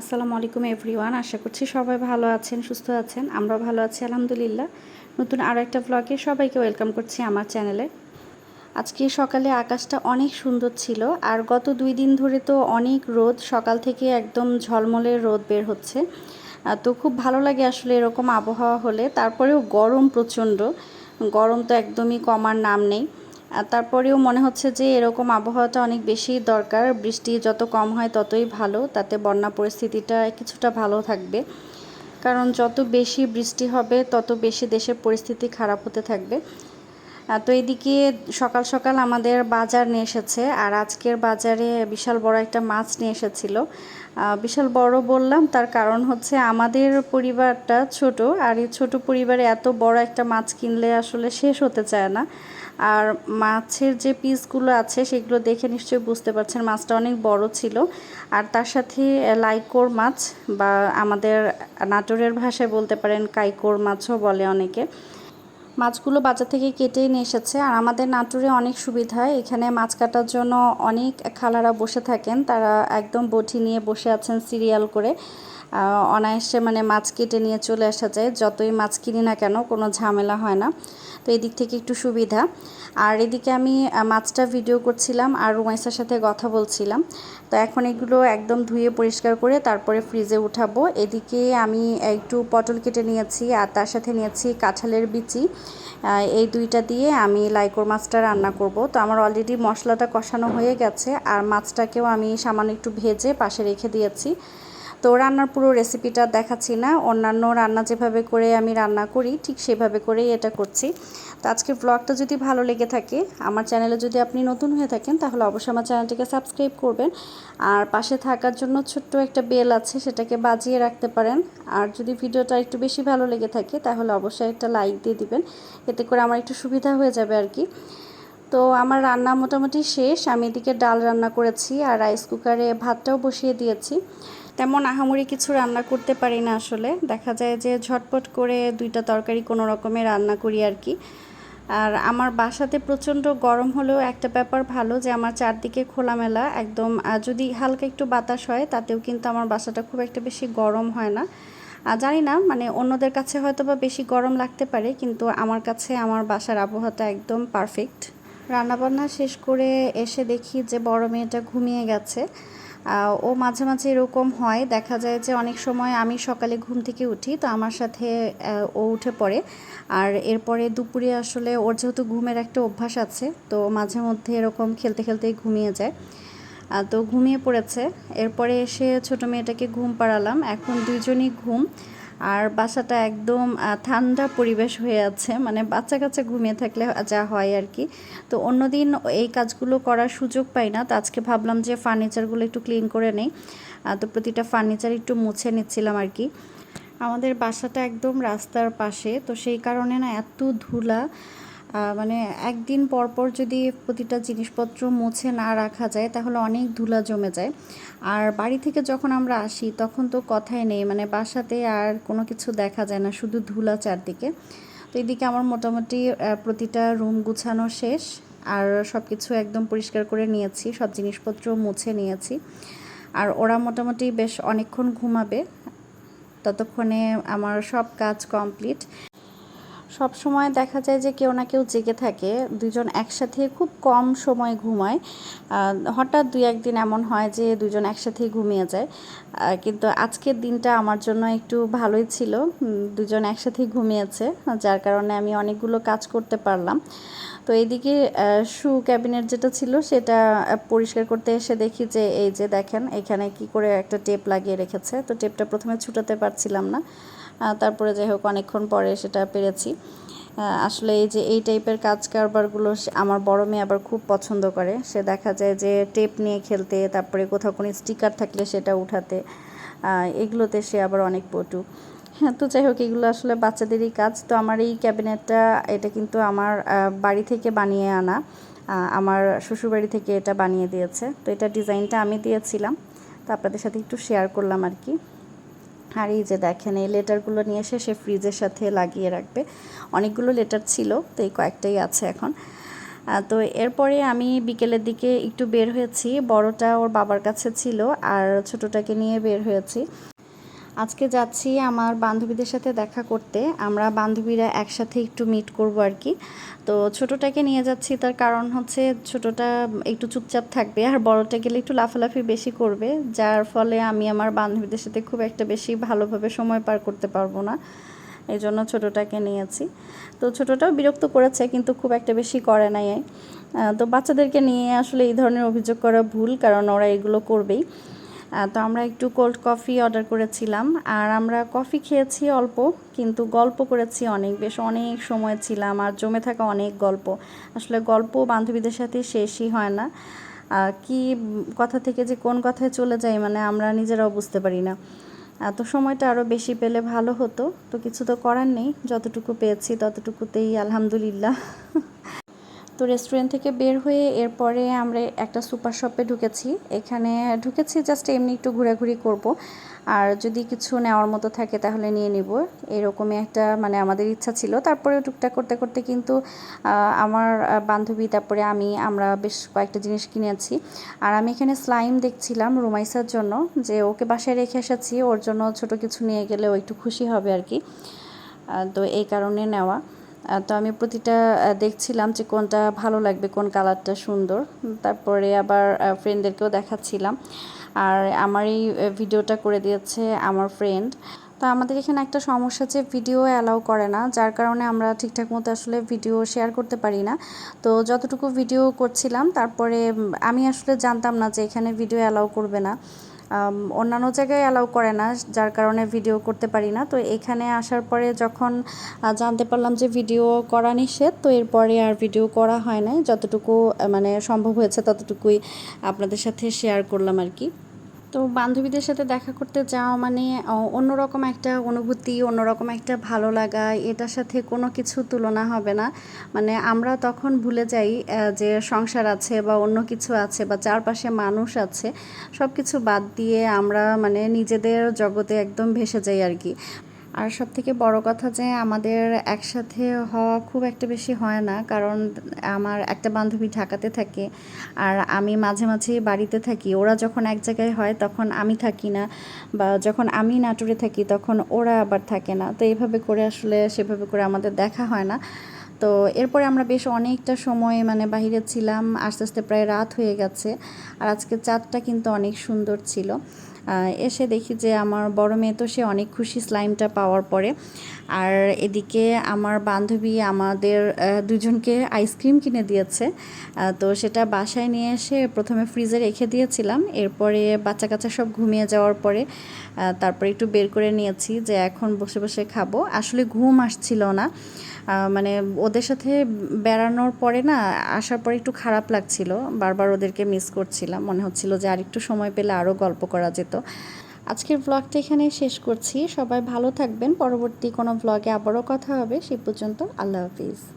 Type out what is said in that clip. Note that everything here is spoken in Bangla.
আসসালামু আলাইকুম এভরিওয়ান, আশা করছি সবাই ভালো আছেন, সুস্থ আছেন। আমরা ভালো আছি, আলহামদুলিল্লাহ। নতুন আরও একটা ব্লগে সবাইকে ওয়েলকাম করছি আমার চ্যানেলে আজকে সকালে আকাশটা অনেক সুন্দর ছিল, আর গত দুই দিন ধরে তো অনেক রোদ, সকাল থেকে একদম ঝলমলে রোদ বের হচ্ছে। তো খুব ভালো লাগে আসলে এরকম আবহাওয়া হলে, তারপরেও গরম প্রচণ্ড, গরম তো একদমই কমার নাম নেই। তারপরেও মনে হচ্ছে যে এরকম আবহাওয়াটা অনেক বেশি দরকার। বৃষ্টি যত কম হয় ততই ভালো, তাতে বন্যা পরিস্থিতিটা কিছুটা ভালো থাকবে। কারণ যত বেশি বৃষ্টি হবে, তত বেশি দেশের পরিস্থিতি খারাপ হতে থাকবে। তো এদিকে সকাল সকাল আমাদের বাজার নিয়ে এসেছে, আর আজকের বাজারে বিশাল বড় একটা মাছ নিয়ে এসেছিল। বিশাল বড় বললাম, তার কারণ হচ্ছে আমাদের পরিবারটা ছোট, আর এই ছোট পরিবারে এত বড় একটা মাছ কিনলে আসলে শেষ হতে চায় না। আর মাছের যে পিসগুলো আছে, সেগুলো দেখে নিশ্চয়ই বুঝতে পারছেন, মাছটা অনেক বড় ছিল। আর তার সাথে লাইকোর মাছ বা আমাদের নাটোরের ভাষায় বলতে পারেন, কাইকোর মাছও বলে অনেকে। মাছগুলো বাজার থেকে কেটে নিয়ে এসেছে। আর আমাদের নাটোরে অনেক সুবিধা, এখানে মাছ কাটার জন্য অনেক খালারা বসে থাকেন। তারা একদম বটি নিয়ে বসে আছেন সিরিয়াল করে। অনায়াসে মানে মাছ কেটে নিয়ে চলে আসা যায়। যতই মাছ কিনি না কেন, কোনো ঝামেলা হয় না। তো এদিক থেকে একটু সুবিধা। আর এদিকে আমি মাছটা ভিডিও করছিলাম আর রুমাইসার সাথে কথা বলছিলাম। তো এখন এগুলো একদম ধুয়ে পরিষ্কার করে তারপরে ফ্রিজে উঠাবো। এদিকে আমি একটু পটল কেটে নিয়েছি আর তার সাথে নিয়েছি কাঁঠালের বিচি। এই দুইটা দিয়ে আমি লাইকোর মাছটা রান্না করব। তো আমার অলরেডি মশলাটা কষানো হয়ে গেছে। আর মাছটাকেও আমি সামান্য একটু ভেজে পাশে রেখে দিয়েছি। তো রান্নার পুরো রেসিপিটা দেখাচ্ছি না। অন্যান্য রান্না যেভাবে করে আমি রান্না করি, ঠিক সেভাবে করেই এটা করছি। তো আজকে ব্লগটা যদি ভালো লেগে থাকে, আমার চ্যানেলে যদি আপনি নতুন হয়ে থাকেন, তাহলে অবশ্যই আমার চ্যানেলটিকে সাবস্ক্রাইব করবেন। আর পাশে থাকার জন্য ছোট্ট একটা বেল আছে, সেটাকে বাজিয়ে রাখতে পারেন। আর যদি ভিডিওটা একটু বেশি ভালো লেগে থাকে, তাহলে অবশ্যই একটা লাইক দিয়ে দিবেন। এতে করে আমার একটু সুবিধা হয়ে যাবে আর কি। তো আমার রান্না মোটামুটি শেষ। আমি এদিকে ডাল রান্না করেছি আর রাইস কুকারে ভাতটাও বসিয়ে দিয়েছি। তেমন আহামরি কিছু রান্না করতে পারি না আসলে। দেখা যায় যে ঝটপট করে দুইটা তরকারি কোনো রকমে রান্না করি আর কি। আর আমার বাসাতে প্রচণ্ড গরম হলেও একটা ব্যাপার ভালো যে আমার চারদিকে খোলামেলা একদম যদি হালকা একটু বাতাস হয় তাতেও কিন্তু আমার বাসাটা খুব একটা বেশি গরম হয় না। আর জানি না মানে অন্যদের কাছে হয়তো বা বেশি গরম লাগতে পারে, কিন্তু আমার কাছে আমার বাসার আবহাওয়াটা একদম পারফেক্ট রান্নাবান্না শেষ করে এসে দেখি যে বড় মেয়েটা ঘুমিয়ে গেছে। ও মাঝে মাঝে এরকম হয়। দেখা যায় যে অনেক সময় আমি সকালে ঘুম থেকে উঠি, তো আমার সাথে ও উঠে পড়ে। আর এরপরে দুপুরে আসলে ওর যেহেতু ঘুমের একটা অভ্যাস আছে, তো মাঝে মধ্যে এরকম খেলতে খেলতেই ঘুমিয়ে যায়। তো ঘুমিয়ে পড়েছে। এরপরে এসে ছোটো মেয়েটাকে ঘুম পাড়ালাম। এখন দুজনই ঘুম। আর বাসাটা একদম ঠান্ডা পরিবেশ হয়ে আছে মানে বাচ্চা কাচ্চা ঘুমিয়ে থাকলে যা হয় আর কি। তো অন্যদিন এই কাজগুলো করার সুযোগ পাই না, তো আজকে ভাবলাম যে ফার্নিচারগুলো একটু ক্লিন করে নেই। তো প্রতিটা ফার্নিচার একটু মুছে নিচ্ছিলাম আর কি। আমাদের বাসাটা একদম রাস্তার পাশে, তো সেই কারণে না এত ধুলা মানে একদিন পর পর যদি প্রতিটা জিনিসপত্র মুছে না রাখা যায়, তাহলে অনেক ধুলা জমে যায়। আর বাড়ি থেকে যখন আমরা আসি, তখন তো কথাই নেই মানে বাসাতে আর কোনো কিছু দেখা যায় না, শুধু ধুলা চারদিকে। তো এদিকে আমার মোটামুটি প্রতিটা রুম গুছানো শেষ, আর সব কিছু একদম পরিষ্কার করে নিয়েছি, সব জিনিসপত্র মুছে নিয়েছি। আর ওরা মোটামুটি বেশ অনেকক্ষণ ঘুমাবে, ততক্ষণে আমার সব কাজ কমপ্লিট। সব সময় দেখা যায় যে কেউ না কেউ জেগে থাকে। দুজন একসাথে খুব কম সময় ঘুমায়। হঠাৎ দুই একদিন এমন হয় যে দুজন একসাথেই ঘুমিয়ে যায়। কিন্তু আজকের দিনটা আমার জন্য একটু ভালোই ছিল। দুজন একসাথেই ঘুমিয়েছে, যার কারণে আমি অনেকগুলো কাজ করতে পারলাম। তো এইদিকে শু ক্যাবিনেট যেটা ছিল সেটা পরিষ্কার করতে এসে দেখি যে এই যে দেখেন, এখানে কি করে একটা টেপ লাগিয়ে রেখেছে। তো টেপটা প্রথমে ছুটাতে পারছিলাম না। তারপরে যাই হোক, অনেকক্ষণ পরে সেটা পেরেছি। আসলে এই যে এই টাইপের কাজ কারবারগুলো আমার বড় মেয়ে আবার খুব পছন্দ করে। সে দেখা যায় যে টেপ নিয়ে খেলতে, তারপরে কোথাও কোনো স্টিকার থাকলে সেটা উঠাতে এগুলোতে সে আবার অনেক পটু। হ্যাঁ তো যাই হোক, এগুলো আসলে বাচ্চাদেরই কাজ। তো আমার এই ক্যাবিনেটটা, এটা কিন্তু আমার বাড়ি থেকে বানিয়ে আনা। আমার শ্বশুরবাড়ি থেকে এটা বানিয়ে দিয়েছে। তো এটা ডিজাইনটা আমি দিয়েছিলাম। তো আপনাদের সাথে একটু শেয়ার করলাম আর কি। আর এই যে দেখেন, এই লেটারগুলো নিয়ে এসে সে ফ্রিজের সাথে লাগিয়ে রাখবে। অনেকগুলো লেটার ছিল, তো এই কয়েকটাই আছে এখন। তো এরপরে আমি বিকেলের দিকে একটু বের হয়েছি। বড়টা ওর বাবার কাছে ছিল, আর ছোটটাকে নিয়ে বের হয়েছি। আজকে যাচ্ছি আমার বান্ধবীদের সাথে দেখা করতে। আমরা বান্ধবীরা একসাথে একটু মিট করব আর কি। তো ছোটোটাকে নিয়ে যাচ্ছি, তার কারণ হচ্ছে ছোটোটা একটু চুপচাপ থাকবে আর বড়টা গেলে একটু লাফালাফি বেশি করবে, যার ফলে আমি আমার বান্ধবীদের সাথে খুব একটা বেশি ভালোভাবে সময় পার করতে পারব না। এই জন্য ছোটোটাকে নিয়েছি। তো ছোটোটাও বিরক্ত করেছে, কিন্তু খুব একটা বেশি করে নাই। তো বাচ্চাদেরকে নিয়ে আসলে এই ধরনের অভিযোগ করা ভুল, কারণ ওরা এগুলো করবেই। তো আমরা একটু কোল্ড কফি অর্ডার করেছিলাম। আর আমরা কফি খেয়েছি অল্প, কিন্তু গল্প করেছি অনেক, বেশ অনেক সময় ছিলাম, আর জমে থাকা অনেক গল্প। আসলে গল্প বান্ধবীদের সাথে শেষই হয় না। কি কথা থেকে যে কোন কথায় চলে যায় মানে আমরা নিজেরাও বুঝতে পারি না। এত সময়টা আরও বেশি পেলে ভালো হতো। তো কিছু তো করার নেই, যতটুকু পেয়েছি ততটুকুতেই আলহামদুলিল্লাহ। তো রেস্টুরেন্ট থেকে বের হয়ে এরপরে আমরা একটা সুপার শপে ঢুকেছি। এখানে ঢুকেছি জাস্ট এমনি একটু ঘোরাঘুরি করব। আর যদি কিছু নেওয়ার মতো থাকে তাহলে নিয়ে নিব। এরকমই একটা মানে আমাদের ইচ্ছা ছিল। তারপরে টুকটাক করতে করতে কিন্তু আমার বান্ধবী, তারপরে আমি, আমরা বেশ কয়েকটা জিনিস কিনেছি। আর আমি এখানে স্লাইম দেখছিলাম রুমাইসার জন্য যে ওকে বাসায় রেখে এসেছি। ওর জন্য ছোট কিছু নিয়ে গেলে ও একটু খুশি হবে আর কি। তো এই কারণে নেওয়া। তো আমি প্রতিটা দেখছিলাম যে কোনটা ভালো লাগবে, কোন কালারটা সুন্দর। তারপরে আবার ফ্রেন্ডদেরকেও দেখাচ্ছিলাম। আর আমার এই ভিডিওটা করে দিয়েছে আমার ফ্রেন্ড তো আমাদের এখানে একটা সমস্যা যে ভিডিও অ্যালাউ করে না, যার কারণে আমরা ঠিকঠাক মতো আসলে ভিডিও শেয়ার করতে পারি না। তো যতটুকু ভিডিও করছিলাম, তারপরে আমি আসলে জানতাম না যে এখানে ভিডিও অ্যালাউ করবে না। অন্যান্য জায়গায় অ্যালাউ করে না, যার কারণে ভিডিও করতে পারি না। তো এখানে আসার পরে যখন জানতে পারলাম যে ভিডিও করা নিষেধ, তো এরপরে আর ভিডিও করা হয় নাই। যতটুকু মানে সম্ভব হয়েছে ততটুকুই আপনাদের সাথে শেয়ার করলাম আর কি। তো বান্ধবীদের সাথে দেখা করতে যাওয়া মানে অন্যরকম একটা অনুভূতি, অন্যরকম একটা ভালো লাগা, এটার সাথে কোনো কিছু তুলনা হবে না। মানে আমরা তখন ভুলে যাই যে সংসার আছে বা অন্য কিছু আছে বা চারপাশে মানুষ আছে সব কিছু বাদ দিয়ে আমরা মানে নিজেদের জগতে একদম ভেসে যাই আর কি। আর সব থেকে বড় কথা যে আমাদের একসাথে হওয়া খুব একটা বেশি হয় না, কারণ আমার একটা বান্ধবী ঢাকাতে থাকে আর আমি মাঝে মাঝে বাড়িতে থাকি। ওরা যখন এক জায়গায় হয় তখন আমি থাকি না বা যখন আমি নাটোরে থাকি তখন ওরা আবার থাকে না। তো এইভাবে করে আসলে সেভাবে করে আমাদের দেখা হয় না। তো এরপরে আমরা বেশ অনেকটা সময় মানে বাইরে ছিলাম, আস্তে আস্তে প্রায় রাত হয়ে গেছে আর আজকে চাঁদটা কিন্তু অনেক সুন্দর ছিল। এসে দেখি যে আমার বড় মেয়ে তো সে অনেক খুশি স্লাইমটা পাওয়ার পরে। আর এদিকে আমার বান্ধবী আমাদের দুজনকে আইসক্রিম কিনে দিয়েছে। তো সেটা বাসায় নিয়ে এসে প্রথমে ফ্রিজে রেখে দিয়েছিলাম। এরপরে বাচ্চা কাচ্চা সব ঘুমিয়ে যাওয়ার পরে তারপরে একটু বের করে নিয়েছি যে এখন বসে বসে খাব। আসলে ঘুম আসছিল না। মানে ওদের সাথে বেড়ানোর পরে না, আসার পরে একটু খারাপ লাগছিল। বারবার ওদেরকে মিস করছিলাম। মনে হচ্ছিল যে আর একটু সময় পেলে আরও গল্প করা যেত। আজকের ব্লগটা এখানে শেষ করছি। সবাই ভালো থাকবেন। পরবর্তী কোনো ব্লগে আবারও কথা হবে। সে পর্যন্ত আল্লাহ হাফিজ।